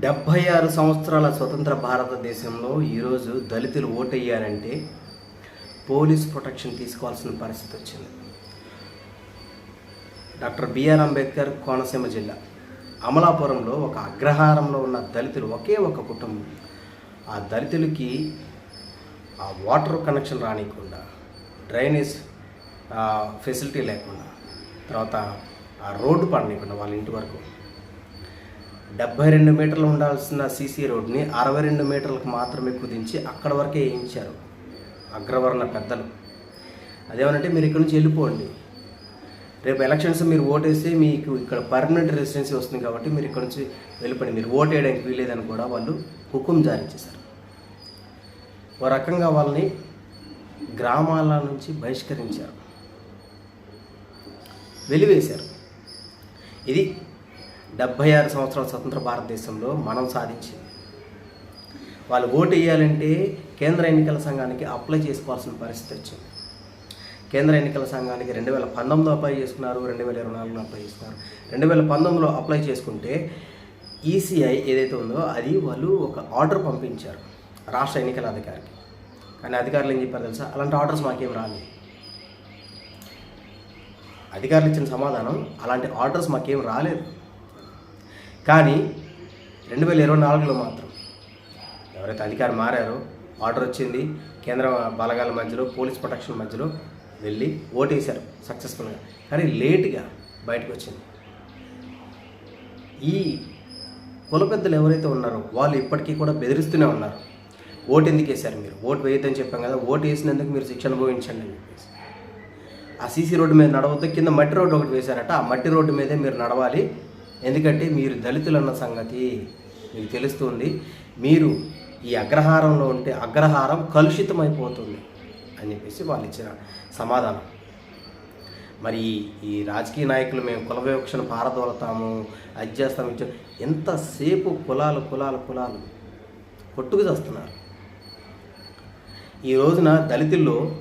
డెబ్భై ఆరు సంవత్సరాల స్వతంత్ర భారతదేశంలో ఈరోజు దళితులు ఓటయ్యారంటే పోలీస్ ప్రొటెక్షన్ తీసుకోవాల్సిన పరిస్థితి వచ్చింది. డాక్టర్ బిఆర్ అంబేద్కర్ కోనసీమ జిల్లా. అమలాపురంలో ఒక అగ్రహారంలో ఉన్న దళితులు ఒకే ఒక కుటుంబం. ఆ దళితులకి ఆ వాటర్ కనెక్షన్ రానియకుండా డ్రైనేజ్ ఫెసిలిటీ లేకుండా తర్వాత ఆ రోడ్డు పడనియకుండా వాళ్ళ ఇంటి వరకు డెబ్బై రెండు మీటర్లు ఉండాల్సిన సీసీ రోడ్ని అరవై రెండు మీటర్లకు మాత్రమే కుదించి అక్కడ వరకే వేయించారు అగ్రవర్ణ పెద్దలు. అదేమనంటే మీరు ఇక్కడ నుంచి వెళ్ళిపోండి. రేపు ఎలక్షన్స్ మీరు ఓటేస్తే మీకు ఇక్కడ పర్మనెంట్ రెసిడెన్సీ వస్తుంది కాబట్టి మీరు ఇక్కడ నుంచి వెళ్ళిపోండి. మీరు ఓటు వేయడానికి వీలేదని కూడా వాళ్ళు హుకుం జారీ చేశారు. ఓ రకంగా వాళ్ళని గ్రామాల నుంచి బహిష్కరించారు. వెలివేశారు. ఇది డెబ్భై ఆరు సంవత్సరాల స్వతంత్ర భారతదేశంలో మనం సాధించింది. వాళ్ళు ఓటు వేయాలంటే కేంద్ర ఎన్నికల సంఘానికి అప్లై చేసుకోవాల్సిన పరిస్థితి వచ్చింది. కేంద్ర ఎన్నికల సంఘానికి రెండు వేల పంతొమ్మిదిలో అప్లై చేసుకున్నారు రెండు వేల ఇరవై నాలుగులో అప్లై చేసుకున్నారు. రెండు వేల పంతొమ్మిదిలో అప్లై చేసుకుంటే ఈసీఐ ఏదైతే ఉందో అది వాళ్ళు ఒక ఆర్డర్ పంపించారు రాష్ట్ర ఎన్నికల అధికారికి. కానీ అధికారులు ఏం చెప్పారు తెలుసా? అలాంటి ఆర్డర్స్ మాకేం రాలేదు. అధికారులు ఇచ్చిన సమాధానం అలాంటి ఆర్డర్స్ మాకేం రాలేదు. కానీ రెండు వేల ఇరవై నాలుగులో మాత్రం ఎవరైతే అధికారి మారారో ఆర్డర్ వచ్చింది కేంద్ర బలగాల మధ్యలో పోలీస్ ప్రొటెక్షన్ మధ్యలో వెళ్ళి ఓటేశారు సక్సెస్ఫుల్గా. కానీ లేట్గా బయటకు వచ్చింది. ఈ కుల పెద్దలు ఎవరైతే ఉన్నారో వాళ్ళు ఇప్పటికీ కూడా బెదిరిస్తూనే ఉన్నారు. ఓటు ఎందుకు వేశారు మీరు? ఓటు వేయొద్దని చెప్పాం కదా ఓటు వేసినందుకు మీరు శిక్ష అనుభవించండి అని చెప్పేసి. ఆ సీసీ రోడ్డు మీద నడవద్దు కింద మట్టి రోడ్డు ఒకటి వేశారట ఆ మట్టి రోడ్డు మీదే మీరు నడవాలి ఎందుకంటే మీరు దళితులు అన్న సంగతి మీకు తెలుస్తుంది. మీరు ఈ అగ్రహారంలో ఉంటే అగ్రహారం కలుషితం అయిపోతుంది అని చెప్పేసి వాళ్ళు ఇచ్చిన సమాధానం. మరి ఈ- రాజకీయ నాయకులు మేము కుల వివక్షను పారదోలతాము అది చేస్తాము ఎంతసేపు కులాలు కులాలు కులాలు కొట్టుకు చేస్తున్నారు. ఈ రోజున దళితుల్లో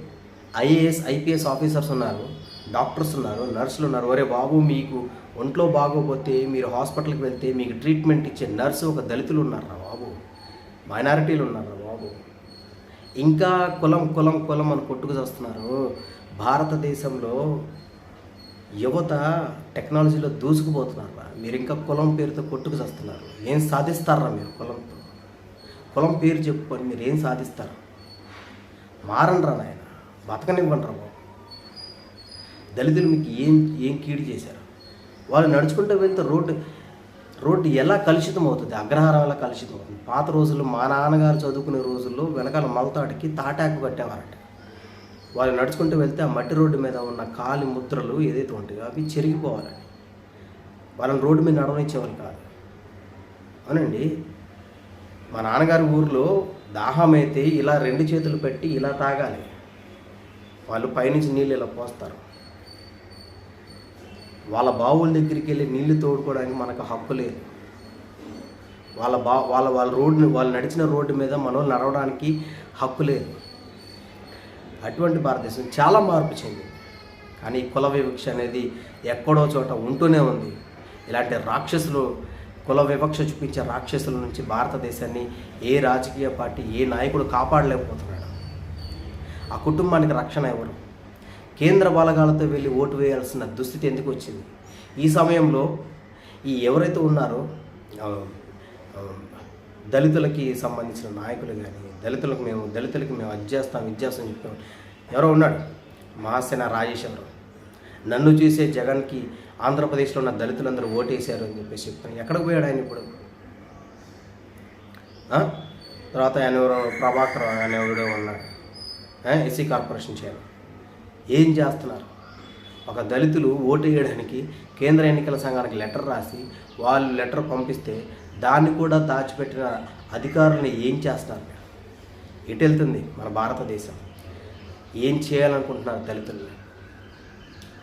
ఐఏఎస్ ఐపీఎస్ ఆఫీసర్స్ ఉన్నారు. డాక్టర్స్ ఉన్నారు నర్సులు ఉన్నారు. ఒరే బాబు మీకు ఒంట్లో బాగోపోతే మీరు హాస్పిటల్కి వెళ్తే మీకు ట్రీట్మెంట్ ఇచ్చే నర్సు ఒక దళితులు ఉన్నారా బాబు. మైనారిటీలు ఉన్నారా బాబు. ఇంకా కులం కులం కులం అని కొట్టుకు చేస్తున్నారు. భారతదేశంలో యువత టెక్నాలజీలో దూసుకుపోతున్నారా మీరు ఇంకా కులం పేరుతో కొట్టుకు చేస్తున్నారు. ఏం సాధిస్తారా మీరు కులంతో? కులం పేరు చెప్పుకొని మీరు ఏం సాధిస్తారు? మారండ్రా నాయన. బతకనివ్వండి రా బాబు. దళితులు మీకు ఏం ఏం కీడు చేశారు? వాళ్ళు నడుచుకుంటూ వెళ్తే రోడ్డు రోడ్డు ఎలా కలుషితం అవుతుంది అగ్రహారం ఎలా కలుషితం అవుతుంది పాత రోజుల్లో మా నాన్నగారు చదువుకునే రోజుల్లో వెనకాల మగతాటికి తాటాకు కట్టేవారట. వాళ్ళు నడుచుకుంటూ వెళ్తే ఆ మట్టి రోడ్డు మీద ఉన్న కాలి ముద్రలు ఏదైతే ఉంటాయో అవి చెరిగిపోవాలని. వాళ్ళని రోడ్డు మీద నడవనిచ్చేవాళ్ళు కాదు. అవునండి. మా నాన్నగారి ఊర్లో దాహం అయితే ఇలా రెండు చేతులు పెట్టి ఇలా తాగాలి. వాళ్ళు పైనుంచి నీళ్ళు ఇలా పోస్తారు. వాళ్ళ బావుల దగ్గరికి వెళ్ళి నీళ్ళు తోడుకోవడానికి మనకు హక్కు లేదు. వాళ్ళ బా వాళ్ళ వాళ్ళ రోడ్డు వాళ్ళు నడిచిన రోడ్డు మీద మనం నడవడానికి హక్కు లేదు. అటువంటి భారతదేశం చాలా మార్పు చెందింది. కానీ కుల వివక్ష అనేది ఎక్కడో చోట ఉంటూనే ఉంది. ఇలాంటి రాక్షసులు కుల వివక్ష చూపించే రాక్షసుల నుంచి భారతదేశాన్ని ఏ రాజకీయ పార్టీ ఏ నాయకుడు కాపాడలేకపోతున్నాడు. ఆ కుటుంబానికి రక్షణ ఎవరు? కేంద్ర బలగాలతో వెళ్ళి ఓటు వేయాల్సిన దుస్థితి ఎందుకు వచ్చింది? ఈ సమయంలో ఈ ఎవరైతే ఉన్నారో దళితులకి సంబంధించిన నాయకులు కానీ దళితులకు మేము దళితులకి మేము అది చేస్తాం ఇది చేస్తాం చెప్పాం ఎవరో ఉన్నాడు? మహాసేన రాజేష్ ఎవరు. నన్ను చూసే జగన్కి ఆంధ్రప్రదేశ్లో ఉన్న దళితులందరూ ఓటేశారు అని చెప్పేసి చెప్తాను ఎక్కడికి పోయాడు ఆయన ఇప్పుడు? తర్వాత ఆయన ఎవరో ప్రభాకర్ అనేవాడు ఉన్నాడు. ఎస్సీ కార్పొరేషన్ చేయాలి ఏం చేస్తున్నారు? ఒక దళితులు ఓటు వేయడానికి కేంద్ర ఎన్నికల సంఘానికి లెటర్ రాసి వాళ్ళు లెటర్ పంపిస్తే దాన్ని కూడా దాచిపెట్టిన అధికారులను ఏం చేస్తున్నారు ఎటు వెళ్తుంది మన భారతదేశం. ఏం చేయాలనుకుంటున్నారు దళితులు?